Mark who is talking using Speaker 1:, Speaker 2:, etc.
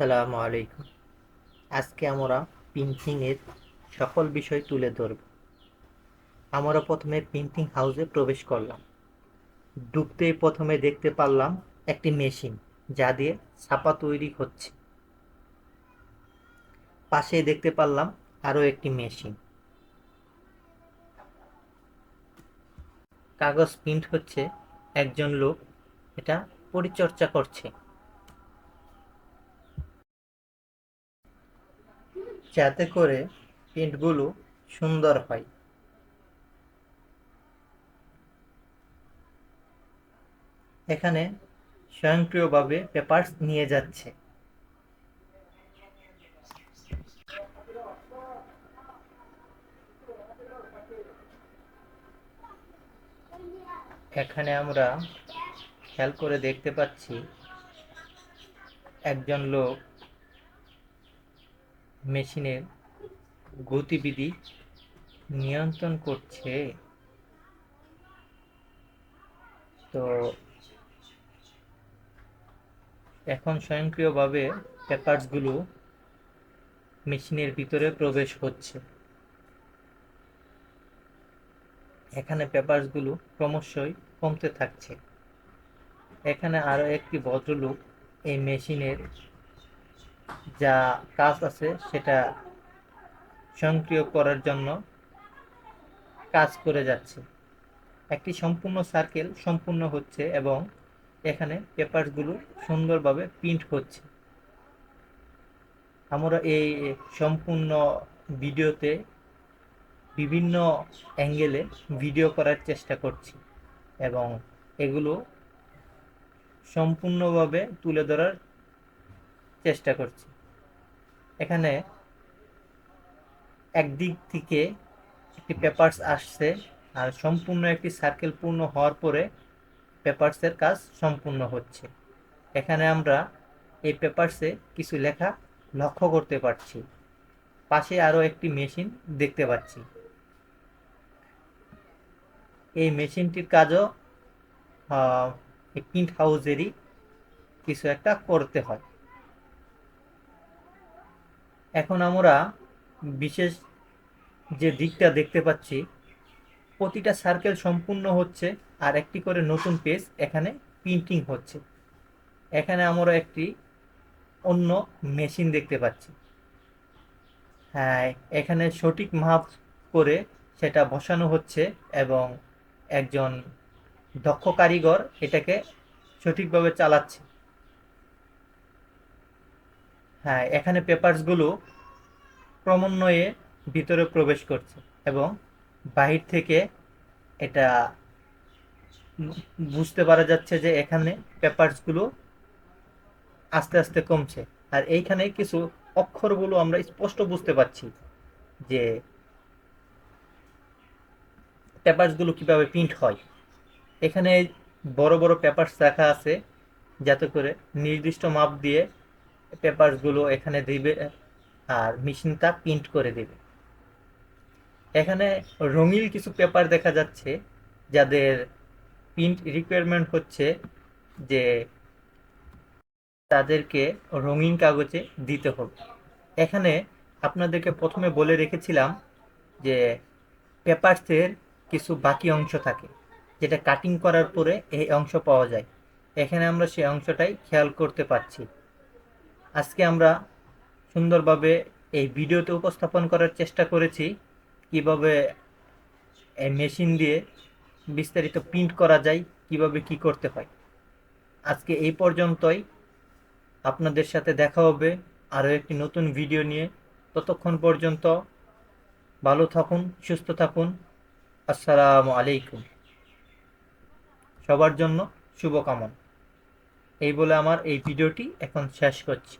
Speaker 1: আসসালামু আলাইকুম। আজকে আমরা প্রিন্টিংয়ের সকল বিষয় তুলে ধরব। আমরা প্রথমে প্রিন্টিং হাউসে প্রবেশ করলাম। ঢুকতেই প্রথমে দেখতে পারলাম একটি মেশিন যা দিয়ে ছাপা তৈরি হচ্ছে। পাশেই দেখতে পারলাম আরও একটি মেশিন কাগজ প্রিন্ট হচ্ছে একজন লোক। এটা পরিচর্যা করছে। যাতে করে প্রিন্টগুলো সুন্দর হয়। এখানে স্বয়ংক্রিয়ভাবে পেপারস নিয়ে যাচ্ছে। এখানে আমরা খেয়াল করে দেখতে পাচ্ছি একজন লোক মেশিনের গতিবিধি নিয়ন্ত্রণ করছে। তো এখন স্বয়ংক্রিয়ভাবে পেপারসগুলো মেশিনের ভিতরে প্রবেশ হচ্ছে এখানে পেপারসগুলো ক্রমশই কমতে থাকছে। এখানে আরও একটি ভদ্রলোক এই মেশিনের যা কাজ আছে সেটা সক্রিয় করার জন্য কাজ করে যাচ্ছে। একটি সম্পূর্ণ সার্কেল সম্পূর্ণ হচ্ছে এবং এখানে পেপারসগুলো সুন্দরভাবে প্রিন্ট হচ্ছে। আমরা এই সম্পূর্ণ ভিডিওতে বিভিন্ন অ্যাঙ্গেলে ভিডিও করার চেষ্টা করছি এবং এগুলো সম্পূর্ণভাবে তুলে ধরার চেষ্টা করছি। এখানে একদিক থেকে একটি পেপারস আসছে আর সম্পূর্ণ একটি সার্কেল পূর্ণ হওয়ার পরে পেপারসের কাজ সম্পূর্ণ হচ্ছে। এখানে আমরা এই পেপারসে কিছু লেখা লক্ষ্য করতে পারছি। পাশে আরও একটি মেশিন দেখতে পাচ্ছি। এই মেশিনটির কাজও প্রিন্ট হাউসেরই কিছু একটা করতে হয়। এখন আমরা বিশেষ যে দিকটা দেখতে পাচ্ছি, প্রতিটা সার্কেল সম্পূর্ণ হচ্ছে আর একটি করে নতুন পেজ এখানে প্রিন্টিং হচ্ছে। এখানে আমরা একটি অন্য মেশিন দেখতে পাচ্ছি। হ্যাঁ এখানে সঠিক মাপ করে সেটা বসানো হচ্ছে এবং একজন দক্ষ কারিগর এটাকে সঠিকভাবে চালাচ্ছে। হ্যাঁ এখানে পেপারসগুলো ক্রমান্বয়ে ভিতরে প্রবেশ করছে এবং বাহির থেকে এটা বুঝতে পারা যাচ্ছে যে এখানে পেপারসগুলো আস্তে আস্তে কমছে। আর এইখানে কিছু অক্ষরগুলো আমরা স্পষ্ট বুঝতে পারছি যে পেপারসগুলো কীভাবে প্রিন্ট হয়। এখানে বড় বড় পেপারস রাখা আছে যাতে করে নির্দিষ্ট মাপ দিয়ে পেপারসগুলো এখানে দিবে, আর মেশিনটা প্রিন্ট করে দেবে। এখানে রঙিন কিছু পেপার দেখা যাচ্ছে, যাদের প্রিন্ট রিকোয়ারমেন্ট হচ্ছে যে তাদেরকে রঙিন কাগজে দিতে হবে। এখানে আপনাদেরকে প্রথমে বলে রেখেছিলাম যে পেপারসের কিছু বাকি অংশ থাকে, যেটা কাটিং করার পরে এই অংশ পাওয়া যায়। এখানে আমরা সেই অংশটাই খেয়াল করতে পারছি। আজকে আমরা সুন্দরভাবে এই ভিডিওতে উপস্থাপন করার চেষ্টা করেছি, কীভাবে এই মেশিন দিয়ে বিস্তারিত প্রিন্ট করা যায়, কীভাবে কি করতে হয়। আজকে এই পর্যন্তই। আপনাদের সাথে দেখা হবে আরও একটি নতুন ভিডিও নিয়ে। ততক্ষণ পর্যন্ত ভালো থাকুন, সুস্থ থাকুন। আসসালামু আলাইকুম। সবার জন্য শুভকামনা। এই বলে আমার এই ভিডিওটি এখন শেষ করছি।